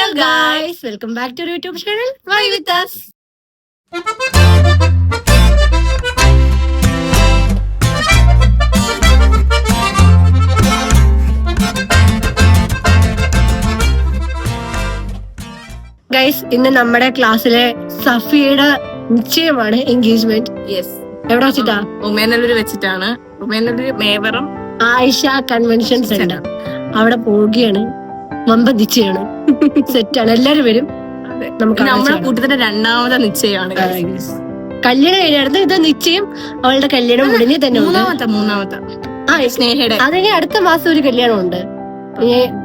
Hello guys welcome back to YouTube channel why with us. Guys ഇന്ന് നമ്മുടെ ക്ലാസ്സിലെ സഫിയുടെ നിശ്ചയമാണ് എൻഗേജ്മെന്റ് യെസ് എവിടെ വെച്ചിട്ടാ? ഉമേനല്ലൂർ വെച്ചിട്ടാണ്. ഉമേനല്ലൂർ മേവറം ആയിഷ കൺവെൻഷൻ സെന്റർ അവിടെ പോവുകയാണ്. വമ്പൻ നിശ്ചയാണ് സെറ്റാണ്. എല്ലാരും വരും. നമുക്ക് നമ്മളെ കൂട്ടത്തിന്റെ രണ്ടാമത്തെ നിശ്ചയമാണ്. കല്യാണം കഴിഞ്ഞായിരുന്നു. ഇത് നിശ്ചയം അവളുടെ കല്യാണം ഉടനെ തന്നെ ഉണ്ട്. മൂന്നാമത്തെ മൂന്നാമത്തെ. ആ സ്നേഹയുടെ. അതിന് അടുത്ത മാസം ഒരു കല്യാണം ഉണ്ട്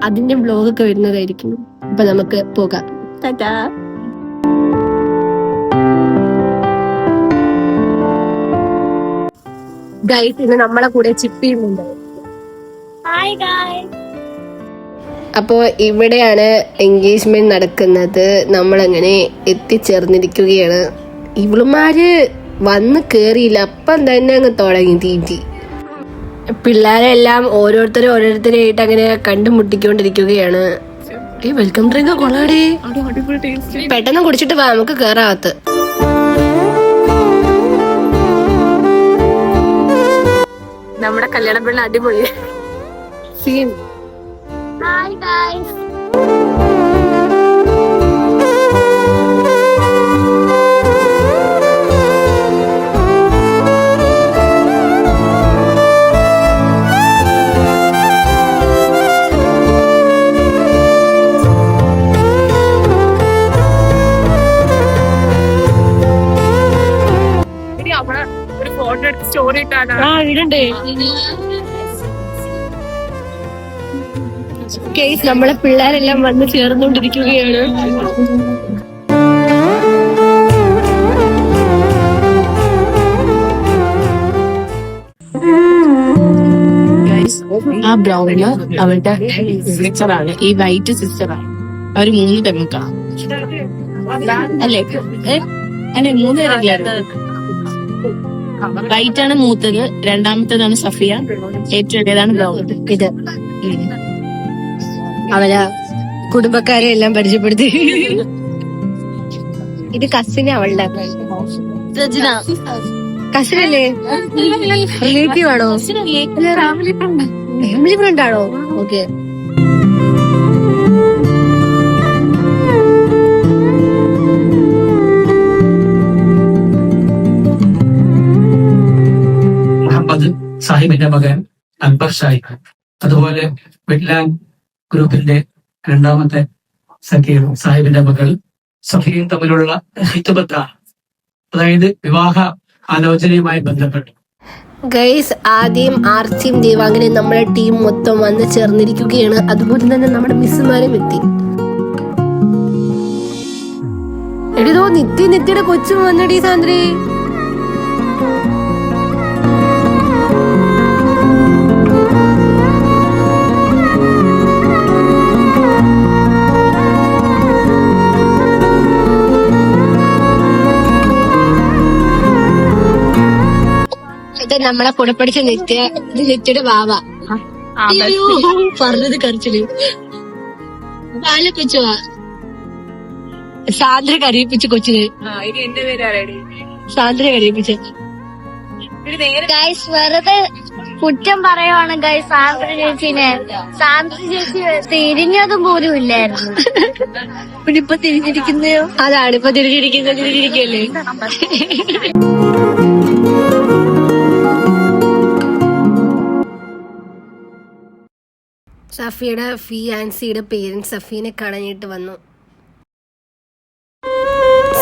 അതിന്റെ ബ്ലോഗ് ഒക്കെ വരുന്നതായിരിക്കും. അപ്പൊ നമുക്ക് പോകാം. ടാറ്റാ. ഗൈസ് ഇന്ന് നമ്മളെ കൂടെ ചിപ്പിയും ഉണ്ട്. അപ്പോ ഇവിടെയാണ് എൻഗേജ്മെന്റ് നടക്കുന്നത്. നമ്മളങ്ങനെ എത്തിച്ചേർന്നിരിക്കുകയാണ്. ഇവളുമാര് വന്ന് കേറിയില്ല. അപ്പം തന്നെ അങ്ങ് തുടങ്ങി തീറ്റി. പിള്ളേരെല്ലാം ഓരോരുത്തരും ഓരോരുത്തരെയായിട്ട് അങ്ങനെ കണ്ടുമുട്ടിക്കൊണ്ടിരിക്കുകയാണ്. Welcome drink കൊള്ളാടേ. പെട്ടെന്ന് കുടിച്ചിട്ട് വാ നമുക്ക് കേറാത്ത നമ്മുടെ കല്യാണ പെണ്ണ് അടിപൊളി. സീൻ അവിടെ ഒരു ഫോട്ടോ എടുത്ത് സ്റ്റോറി ഇട്ടാണ് ആ ഇടണ്ടേ? കേസ് നമ്മളെ പിള്ളേരെല്ലാം വന്ന് ചേർന്നുകൊണ്ടിരിക്കുകയാണ്. ആ ബ്രൗണ് അവളുടെ സിസ്റ്ററാണ് ഈ വൈറ്റ് സിസ്റ്ററാണ് അവർ മൂന്ന് പെമ്മക്ക അല്ലേ? അല്ലെ മൂന്ന് പേരല്ലേ വൈറ്റ് ആണ് മൂത്തത് രണ്ടാമത്തേതാണ് സഫിയ. ഏറ്റവും ഇടയതാണ് ബ്രൗൺ. ഇത്. അവരെ കുടുംബക്കാരെ എല്ലാം പരിചയപ്പെടുത്തി. ഇത് കസിന് അവളുടെ കസിനല്ലേ? റിലേറ്റീവ് ആണോ? ഫാമിലി ഫ്രണ്ട് ആണോ? ഓക്കെ. മുഹമ്മദ് സാഹിബിന്റെ മകൻ അൻപർ സാഹിബ്. അതുപോലെ വെറ്റ്ലാൻഡ് ഗ്രൂപ്പിന്റെ രണ്ടാമത്തെ സഖീർ സാഹിബിന്റെ മകൾ സഖിയും തമ്മിലുള്ള ഹിത്തുബത്താണ് അതായത് വിവാഹ ആലോചനയുമായി ബന്ധപ്പെട്ട്. ഗൈസ് ആദ്യം ആർച്ചിയും ദേവാംഗനെ നമ്മുടെ ടീം മൊത്തം വന്ന് ചേർന്നിരിക്കുകയാണ്. അതുപോലെ തന്നെ നമ്മുടെ മിസ്സുമാരും എത്തി. എടിതോ നിത്യ നിത്യയുടെ കൊച്ചും വന്നടി സാന്ദ്രേ. നമ്മളെ കൂടെ പഠിച്ച നിത്യ നിത്യയുടെ ബാവ അയ്യോ പറഞ്ഞത് കരച്ചിൽ. പാല കൊച്ചുവാ. സാന്ദ്ര കരയിപ്പിച്ച് കൊച്ചിന്. സാന്ദ്ര കരയിപ്പിച്ച. ഗൈസ് വെറുതെ കുറ്റം പറയുവാണ് ഗൈസ് സാന്ദ്ര ചേച്ചിനെ. സാന്ദ്ര ചേച്ചി തിരിഞ്ഞതും പോലും ഇല്ലായിരുന്നു. പിന്നെ ഇപ്പൊ തിരിഞ്ഞിരിക്കുന്നയോ? അതാണ് ഇപ്പൊ തിരിഞ്ഞിരിക്കുന്നത് തിരിഞ്ഞിരിക്കല്ലേ സഫിയുടെ ഫിയാൻസിയുടെ പേരൻസ് സഫീനെ കാണാനായിട്ട് വന്നു.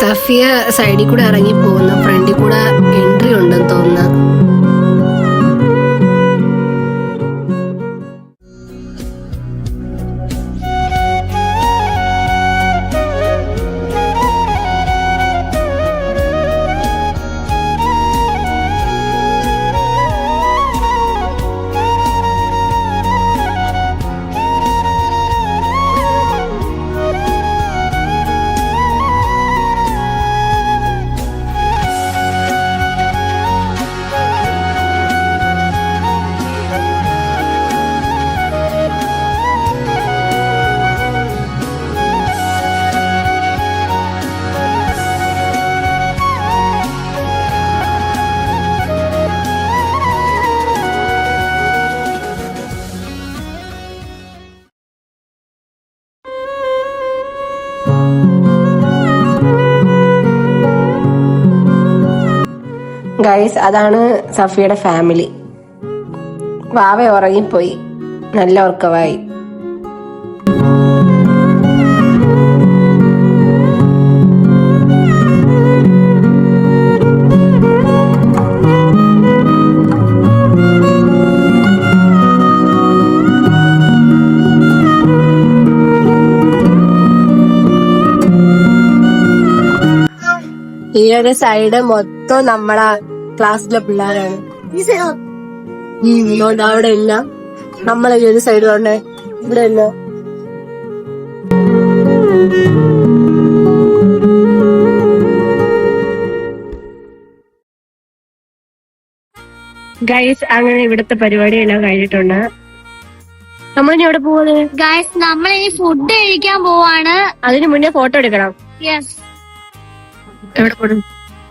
സഫിയ സൈഡിൽ കൂടെ ഇറങ്ങി പോകുന്നു ഫ്രണ്ടിൽ കൂടെ എൻട്രി ഉണ്ടെന്ന് തോന്നുന്നു. ഗൈസ് അതാണ് സഫിയുടെ ഫാമിലി വാവ ഉറങ്ങിപ്പോയി. നല്ല ഉറക്കമായി. ഈ ഒരു സൈഡ് മൊത്തം നമ്മളെ ക്ലാസ്സിലെ പിള്ളേരാണ്. ഈ അതുകൊണ്ട് അവിടെ ഇല്ല. നമ്മളെ ഈ ഒരു സൈഡ് കൊണ്ട് ഇവിടെ ഇല്ല. ഗൈസ് അങ്ങനെ ഇവിടുത്തെ പരിപാടിയെല്ലാം കഴിഞ്ഞിട്ടുണ്ട്. നമ്മളിനി എവിടെ പോകുന്നത് ഗൈസ് നമ്മൾ ഇനി ഫുഡ് കഴിക്കാൻ പോവാണ്. അതിന് മുന്നേ ഫോട്ടോ എടുക്കണം. യെസ് എവിടെ പോകണം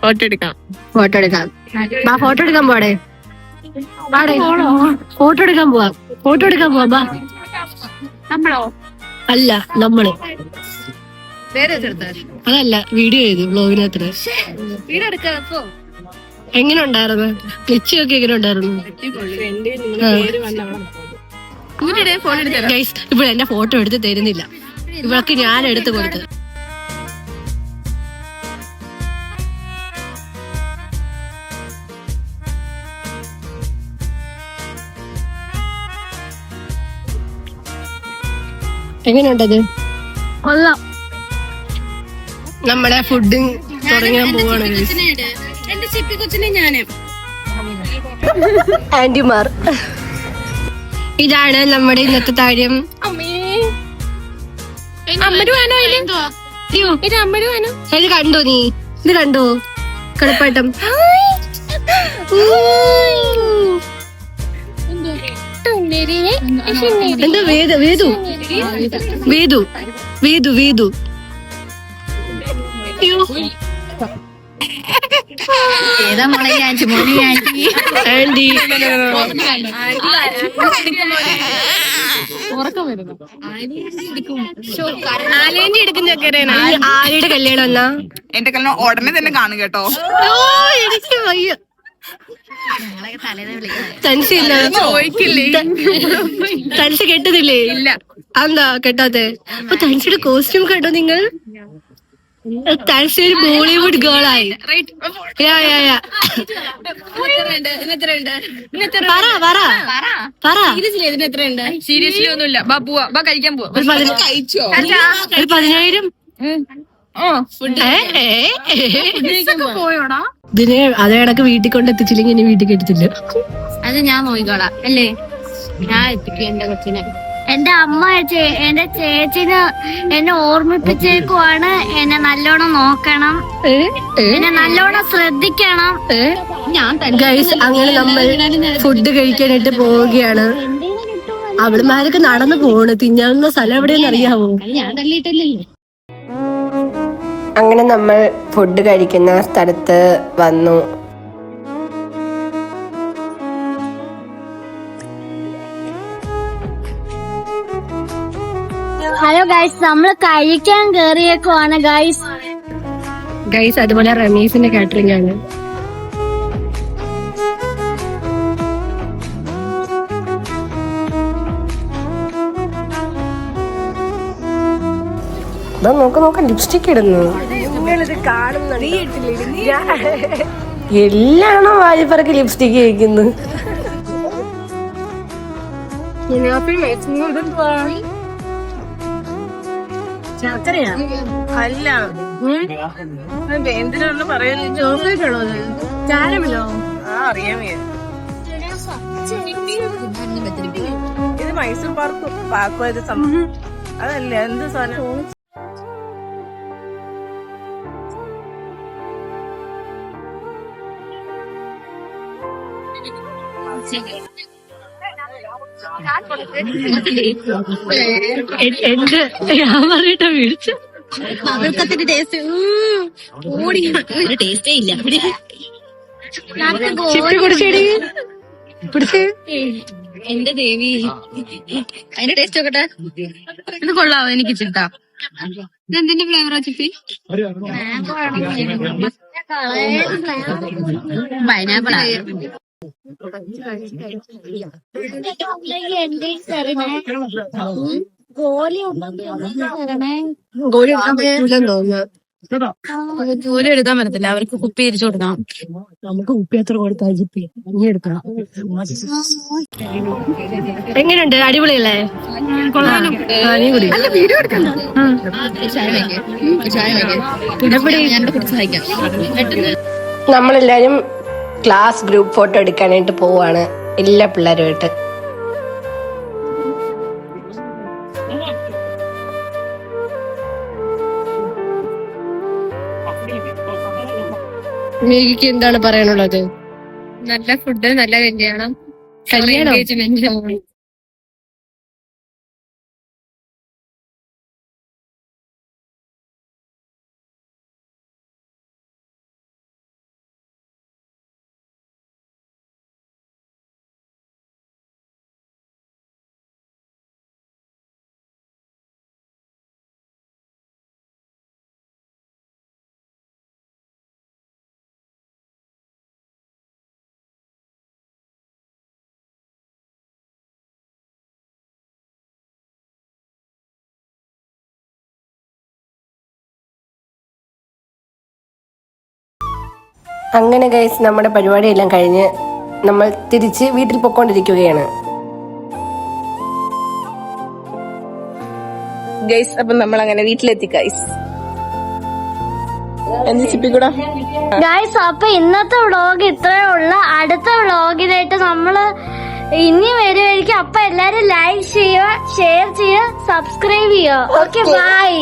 ഫോട്ടോ എടുക്കാം ഫോട്ടോ എടുക്കാം ബാ ഫോട്ടോ എടുക്കാൻ പോടെ ഫോട്ടോ എടുക്കാൻ പോവാ. ഫോട്ടോ എടുക്കാൻ പോവാ ബാ നമ്മളോ? അല്ല നമ്മൾ. അതല്ല വീഡിയോ ചെയ്തു എടുക്കാത്തോ എങ്ങനെ ഉണ്ടായിരുന്നു? ക്ലിച്ച് ഒക്കെ എങ്ങനെ ഉണ്ടായിരുന്നു? ഇവിടെ എന്റെ ഫോട്ടോ എടുത്ത് തരുന്നില്ല. ഇവൾക്ക് ഞാൻ എടുത്തു കൊടുത്തു. എങ്ങനെയുണ്ടത്? കൊള്ളാം. നമ്മളെ ഫുഡ് തുടങ്ങാൻ പോവാണ്. guys. എന്റെ ചിപ്പി കൊച്ചിനെ ഞാൻ. ആന്റിമാർ. ഇതാണ് നമ്മുടെ ഇന്നത്തെ കാര്യം. ഇത് കണ്ടോ നീ? ഇത് കണ്ടോ? കളിപ്പാട്ടം എന്താ വേദ വേദു വേദു വേദു വേദു ആന്റി ആര്യയുടെ കല്യാണം എന്നാ? എന്റെ കല്യാണം ഉടനെ തന്നെ കാണും കേട്ടോ. എനിക്ക് വയ്യ തൻസി ഇല്ല. കെട്ടുന്നില്ലേ എന്താ കെട്ടാത്തെ? അപ്പൊ തൻസിയുടെ കോസ്റ്റ്യൂം കേട്ടോ നിങ്ങൾ? തൻസി ഒരു ബോളിവുഡ് ഗേൾ ആയി. യാ, യാ, യാ. പറ പറ. പറ. സീരിയസ്ലി ഒന്നുമില്ല. ബാ പോവാ. ബാ കഴിക്കാൻ പോവാ. ഒരു പതിന- കഴിച്ചോ? ഒരു പതിനായിരം. പോയോടാ? ഇതിനെ അതേ കണക്ക് വീട്ടിൽ കൊണ്ട് എത്തിച്ചില്ലെങ്കിൽ ഇനി വീട്ടിൽ എത്തില്ല അത് ഞാൻ നോക്കിക്കോളാം അല്ലേ? ഞാൻ എത്തിക്കും എന്റെ കൊച്ചിനെ. എന്റെ അമ്മ എന്റെ ചേച്ചിന് എന്നെ ഓർമ്മിപ്പിച്ചേക്കുവാണ്. എന്നെ നല്ലോണം നോക്കണം. എന്നെ നല്ലോണം ശ്രദ്ധിക്കണം. ഞാൻ അങ്ങനെ നമ്മൾ ഫുഡ് കഴിക്കാനായിട്ട് പോവുകയാണ്. അവളുമാരൊക്കെ നടന്നു പോണ്. തിന്നാവുന്ന സ്ഥലം എവിടെയെന്ന് അറിയാവോ? അങ്ങനെ നമ്മൾ ഫുഡ് കഴിക്കുന്ന സ്ഥലത്ത് വന്നു. ഹലോ ഗൈസ് നമ്മൾ കഴിക്കാൻ കേറിയേക്കുവാണ് ഗൈസ് ഗൈസ് അതുപോലെ റമീസിന്റെ കാറ്ററിംഗ് ആണ്. നോക്ക് നോക്ക് ലിപ്സ്റ്റിക് ഇടുന്നു എല്ലാണോ വാലിപ്പറക്ക് ലിപ്സ്റ്റിക് കഴിക്കുന്നു അല്ല. എന്തിനാണ് പറയുന്നത് ചോക്ലേറ്റ് ആണോ ചാരമില്ലോ ആ അറിയാൻ ഇത് മൈസൂർ പാർക്ക് പാക്കോ ഇത് സംഭവം അതല്ല എന്ത് സാധനം? എന്റെ ഞാൻ പറഞ്ഞിട്ടാ മേടിച്ചു അവൾക്കത്തിന്റെ ടേസ്റ്റ് ഓടി ടേസ്റ്റേ ഇല്ല എന്റെ ദേവി അതിന്റെ ടേസ്റ്റ് നോക്കട്ടെ ഇത് കൊള്ളാവോ എനിക്ക് ചിട്ടാ ഇതെന്തിന്റെ ഫ്ലേവറാ ചിപ്പി പൈനാപ്പിൾ ഗോലി ഗോലി എടുക്കാൻ പറ്റൂലെന്ന് തോന്നുന്നു ജോലി എടുക്കാൻ പറ്റത്തില്ല അവർക്ക് കുപ്പി തിരിച്ചു കൊടുക്കണം നമുക്ക് കുപ്പി എത്ര കൊടുത്താൽ ജിപ്പി ഇനി എടുക്കണം എങ്ങനെയുണ്ട് അടിപൊളിയല്ലേ നമ്മളെല്ലാരും ക്ലാസ് ഗ്രൂപ്പ് ഫോട്ടോ എടുക്കാനായിട്ട് പോവാണ് എല്ലാ പിള്ളേരുമായിട്ട്. മേഘിക്ക് എന്താണ് പറയാനുള്ളത്? നല്ല ഫുഡ് നല്ല കല്യാണം. കല്യാണം? അങ്ങനെ ഗൈസ് നമ്മുടെ പരിപാടിയെല്ലാം കഴിഞ്ഞ് നമ്മൾ തിരിച്ച് വീട്ടിൽ പൊക്കോണ്ടിരിക്കുകയാണ്. ഗൈസ് അപ്പൊ നമ്മൾ അങ്ങനെ വീട്ടിലെത്തി ഗൈസ് അപ്പൊ ഇന്നത്തെ വ്ളോഗ് ഇത്രയേ ഉള്ളു. അടുത്ത വ്ളോഗിനായിട്ട് നമ്മൾ ഇനി വരുമായിരിക്കും അപ്പൊ എല്ലാരും ലൈക്ക് ചെയ്യുക ഷെയർ ചെയ്യുക സബ്സ്ക്രൈബ് ചെയ്യുക. Okay bye